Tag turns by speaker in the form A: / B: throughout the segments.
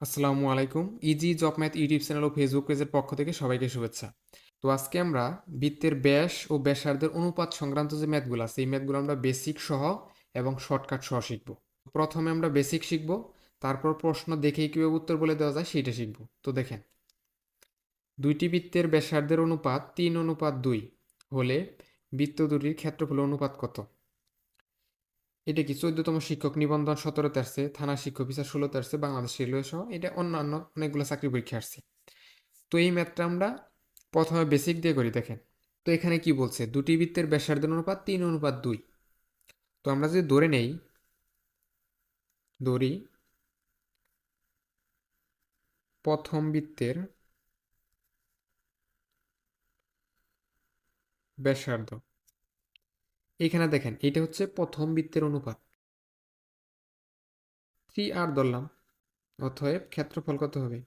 A: আসসালামু আলাইকুম। Easy job math YouTube channel ও Facebook পেজের পক্ষ থেকে সবাইকে শুভেচ্ছা। তো আজকে আমরা বৃত্তের ব্যাস ও ব্যাসার্ধের অনুপাত সংক্রান্ত যে ম্যাথগুলো আছে, এই ম্যাথগুলো আমরা বেসিক সহ এবং শর্টকাট সহ শিখব। প্রথমে আমরা বেসিক শিখব, তারপর প্রশ্ন দেখেই কীভাবে উত্তর বলে দেওয়া যায় সেইটা শিখব। তো দেখেন, দুইটি বৃত্তের ব্যাসার্ধের অনুপাত তিন অনুপাত দুই হলে বৃত্ত দুটির ক্ষেত্রফল অনুপাত কত? এটা কি চোদ্দতম শিক্ষক নিবন্ধন সতেরোতে আসছে, থানা শিক্ষক বিচার ষোলোতে আসছে, বাংলাদেশ রেলওয়ে সহ এটা অন্যান্য অনেকগুলো চাকরি পরীক্ষা আসছে। তো এই ম্যাথটা আমরা প্রথমে বেসিক দিয়ে করি, দেখেন। তো এখানে কি বলছে? দুটি বৃত্তের ব্যাসার্ধ অনুপাত তিন, অনুপাত দুই। তো আমরা যদি ধরে নেই, ধরি, প্রথম বৃত্তের ব্যাসার্ধ এখানে দেখেন এটা হচ্ছে প্রথম বৃত্তের অনুপাত। থ্রি আর ধরলাম, অতএব ক্ষেত্রফল কত হবে?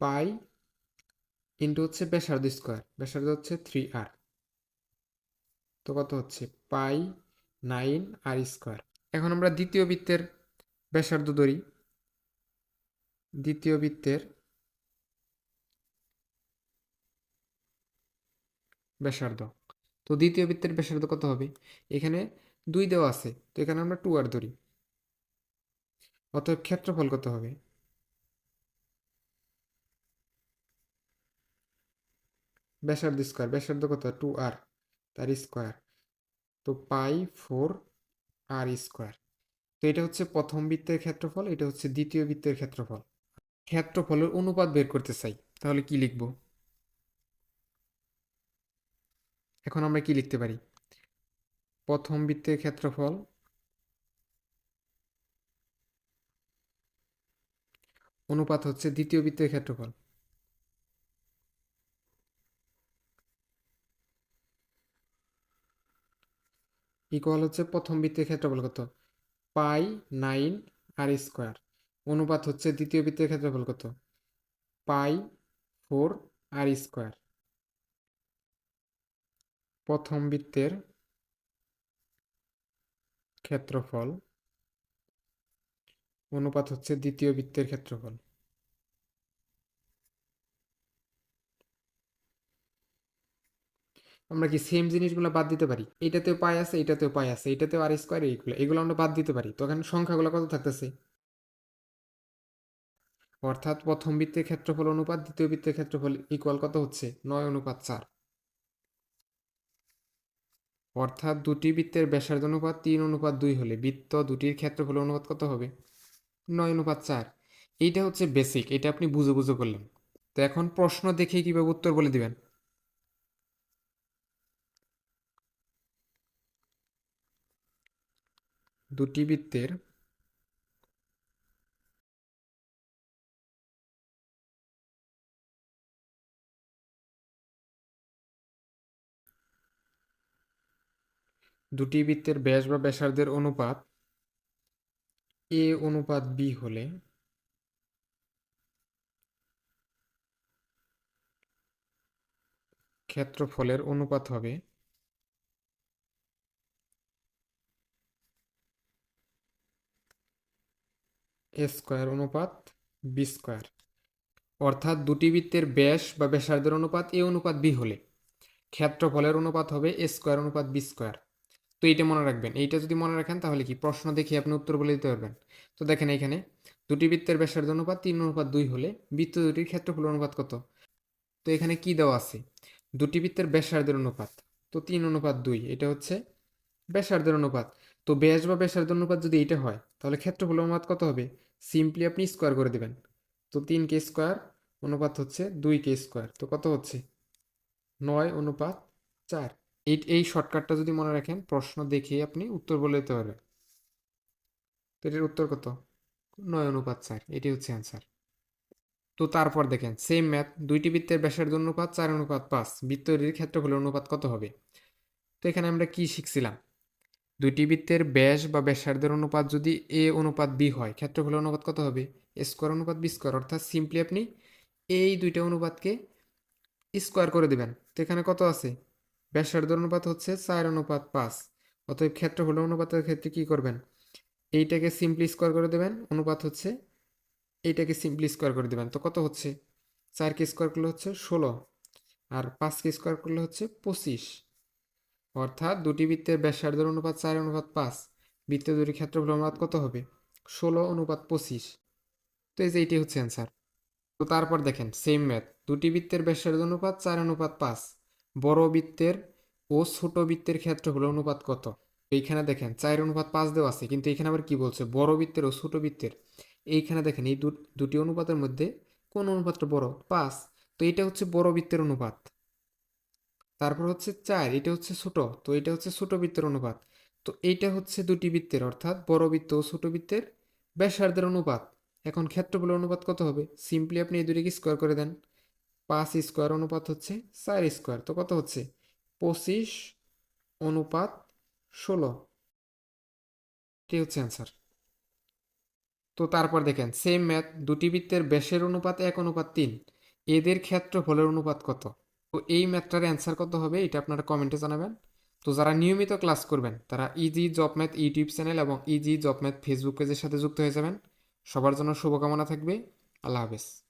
A: পাই ইন্টু হচ্ছে ব্যাসার্ধ স্কোয়ার ব্যাসার্ধ হচ্ছে থ্রি আর তো কত হচ্ছে? পাই নাইন আর স্কোয়ার এখন আমরা দ্বিতীয় বৃত্তের ব্যাসার্ধ ধরি। দ্বিতীয় বৃত্তের ব্যাসার্ধ। তো দ্বিতীয় বৃত্তের ব্যাসার্ধ কত হবে? এখানে দুই দেওয়া আছে, তো এখানে আমরা টু আর ধরি। অতএব ক্ষেত্রফল কত হবে? ব্যাসার্ধ স্কোয়ার ব্যাসার্ধ কত? টু আর তার স্কোয়ার তো পাই ফোর আর স্কোয়ার তো এটা হচ্ছে প্রথম বৃত্তের ক্ষেত্রফল, এটা হচ্ছে দ্বিতীয় বৃত্তের ক্ষেত্রফল। ক্ষেত্রফলের অনুপাত বের করতে চাই, তাহলে কি লিখব? এখন আমরা কি লিখতে পারি? প্রথম বৃত্তের ক্ষেত্রফল অনুপাত হচ্ছে দ্বিতীয় বৃত্তের ক্ষেত্রফল। ইকুয়াল হচ্ছে প্রথম বৃত্তের ক্ষেত্রফল কত? Pi nine r square. অনুপাত হচ্ছে দ্বিতীয় বৃত্তের ক্ষেত্রফল কত? Pi four r square. প্রথম বৃত্তের ক্ষেত্রফল। অনুপাত হচ্ছে দ্বিতীয় বৃত্তের ক্ষেত্রফল। আমরা কি সেম জিনিসগুলো বাদ দিতে পারি? এটাতেও পাই আছে, এটাতেও পাই আছে, এটাতেও আর স্কোয়ার এইগুলো, এগুলো আমরা বাদ দিতে পারি। তো এখানে সংখ্যাগুলো কত থাকতেছে? অর্থাৎ প্রথম বৃত্তের ক্ষেত্রফল অনুপাত, দ্বিতীয় বৃত্তের ক্ষেত্রফল ইকুয়াল কত হচ্ছে? নয় অনুপাত চার। অর্থাৎ দুটি বৃত্তের ব্যাসার্ধ অনুপাত তিন অনুপাত দুই হলে বৃত্ত দুটির ক্ষেত্রফল অনুপাত কত হবে? নয় অনুপাত চার। এইটা হচ্ছে বেসিক এটা আপনি বুঝে বুঝে করলেন। তো এখন প্রশ্ন দেখে কীভাবে উত্তর বলে দিবেন? দুটি বৃত্তের দুটি বৃত্তের ব্যাস বা ব্যাসার্ধের অনুপাত এ অনুপাত বি হলে ক্ষেত্রফলের অনুপাত হবে এ স্কোয়ার অনুপাত বি স্কোয়ার। অর্থাৎ দুটি বৃত্তের ব্যাস বা ব্যাসার্ধের অনুপাত এ অনুপাত বি হলে ক্ষেত্রফলের অনুপাত হবে এ স্কোয়ার অনুপাত বি স্কোয়ার। তো এইটা মনে রাখবেন। এইটা যদি মনে রাখেন তাহলে কি? প্রশ্ন দেখে আপনি উত্তর বলে দিতে পারবেন। তো দেখেন এখানে দুটি বৃত্তের ব্যাসার্ধ অনুপাত, তিন অনুপাত, দুই হলে বৃত্ত দুটির ক্ষেত্রফল অনুপাত কত? তো এখানে কি দেওয়া আছে? দুটি বৃত্তের ব্যাসার্ধের অনুপাত, তো তিন অনুপাত দুই, এটা হচ্ছে ব্যাসার্ধের অনুপাত। তো ব্যাস বা ব্যাসার্ধ অনুপাত যদি এটা হয়, তাহলে ক্ষেত্রফল অনুপাত কত হবে? সিম্পলি আপনি স্কোয়ার করে দেবেন। তো তিন কে স্কোয়ার অনুপাত হচ্ছে দুই কে স্কোয়ার তো কত হচ্ছে? নয় অনুপাত চার। এই এই শর্টকাটটা যদি মনে রাখেন, প্রশ্ন দেখে আপনি উত্তর বলে দিতে পারবেন। তো এটার উত্তর কত? নয় অনুপাত চার এটি হচ্ছে অ্যান্সার তো তারপর দেখেন সেম ম্যাথ দুইটি বৃত্তের ব্যাসার্ধ অনুপাত, চার অনুপাত পাঁচ। বৃত্তটির ক্ষেত্রফলের অনুপাত কত হবে? তো এখানে আমরা কি শিখছিলাম? দুইটি বৃত্তের ব্যাস বা ব্যাসার্ধের অনুপাত যদি এ অনুপাত বি হয়, ক্ষেত্রফলের অনুপাত কত হবে? এ স্কোয়ার অনুপাত বি স্কোয়ার। অর্থাৎ সিম্পলি আপনি এই দুইটা অনুপাতকে স্কোয়ার করে দেবেন। তো এখানে কত আছে? ব্যাসার্ধ অনুপাত হচ্ছে চার অনুপাত পাঁচ। অতএব ক্ষেত্রফল অনুপাতের ক্ষেত্রে কি করবেন? এইটাকে সিম্পলি স্কোয়ার করে দেবেন। অনুপাত হচ্ছে এইটাকে সিম্পলি স্কোয়ার করে দেবেন। তো কত হচ্ছে? চারকে স্কোয়ার করলে হচ্ছে ষোলো। আর পাঁচকে স্কোয়ার করলে হচ্ছে পঁচিশ। অর্থাৎ দুটি বৃত্তের ব্যাসার্ধের অনুপাত চার, অনুপাত পাঁচ। বৃত্ত দুটি ক্ষেত্রফল অনুপাত কত হবে? ষোলো, অনুপাত পঁচিশ। তো এই যে এইটি হচ্ছে অ্যান্সার তো তারপর দেখেন সেম ম্যাথ দুটি বৃত্তের ব্যাসার্ধ অনুপাত চার, অনুপাত পাঁচ। বড় বৃত্তের ও ছোট বৃত্তের ক্ষেত্রফল অনুপাত কত? এইখানে দেখেন, চার অনুপাত পাঁচ দেওয়া আছে, কিন্তু এখানে আবার কি বলছে? বড় বৃত্তের ও ছোট বৃত্তের। এইখানে দেখেন, এই দুটি অনুপাতের মধ্যে কোন অনুপাতটা বড়? পাঁচ। তো এটা হচ্ছে বড় বৃত্তের অনুপাত। তারপর হচ্ছে চার, এটা হচ্ছে ছোট। তো এটা হচ্ছে ছোট বৃত্তের অনুপাত। তো এইটা হচ্ছে দুটি বৃত্তের, অর্থাৎ বড় বৃত্ত ও ছোট বৃত্তের ব্যাসার্ধের অনুপাত। এখন ক্ষেত্রফলের অনুপাত কত হবে? সিম্পলি আপনি এই দুটিকে স্কোয়ার করে দেন। পাঁচ স্কোয়ার অনুপাত হচ্ছে চার স্কোয়ার। তো কত হচ্ছে? পঁচিশ অনুপাত ষোলো। এটি হচ্ছে অ্যান্সার তো তারপর দেখেন সেম ম্যাথ দুটি বৃত্তের ব্যাসের অনুপাত এক, অনুপাত তিন। এদের ক্ষেত্র ক্ষেত্রফলের অনুপাত কত? তো এই ম্যাথটার অ্যান্সার কত হবে এটা আপনারা কমেন্টে জানাবেন। তো যারা নিয়মিত ক্লাস করবেন, তারা easy job math YouTube channel এবং ইজি জব ম্যাথ ফেসবুক পেজের সাথে যুক্ত হয়ে যাবেন। সবার জন্য শুভকামনা থাকবে। আল্লাহ হাফেজ।